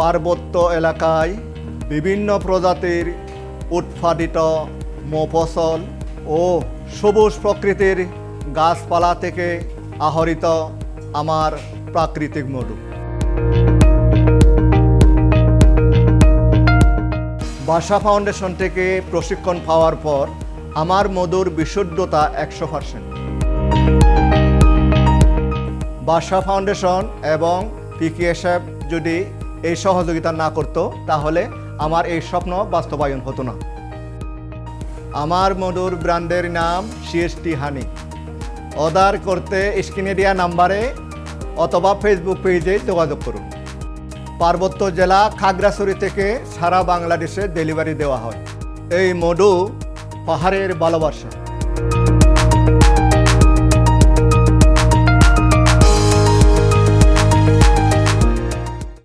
পার্বত্য এলাকায় বিভিন্ন প্রজাতির উৎপাদিত মফসল ও সবুজ প্রকৃতির গাছপালা থেকে আহরিত আমার প্রাকৃতিক মধু। বাসা ফাউন্ডেশন থেকে প্রশিক্ষণ পাওয়ার পর আমার মধুর বিশুদ্ধতা একশো পার্সেন্ট বাসা ফাউন্ডেশন এবং পিকিএসএফ যদি এই সহযোগিতা না করত, তাহলে আমার এই স্বপ্ন বাস্তবায়ন হতো না। আমার মধুর ব্র্যান্ডের নাম সিএসটি হানি। অর্ডার করতে স্ক্রিনে দেওয়া নাম্বারে অথবা ফেসবুক পেজে যোগাযোগ করুন। পার্বত্য জেলা খাগড়াছড়ি থেকে সারা বাংলাদেশে ডেলিভারি দেওয়া হয়। এই মধু পাহাড়ের ভালোবাসা।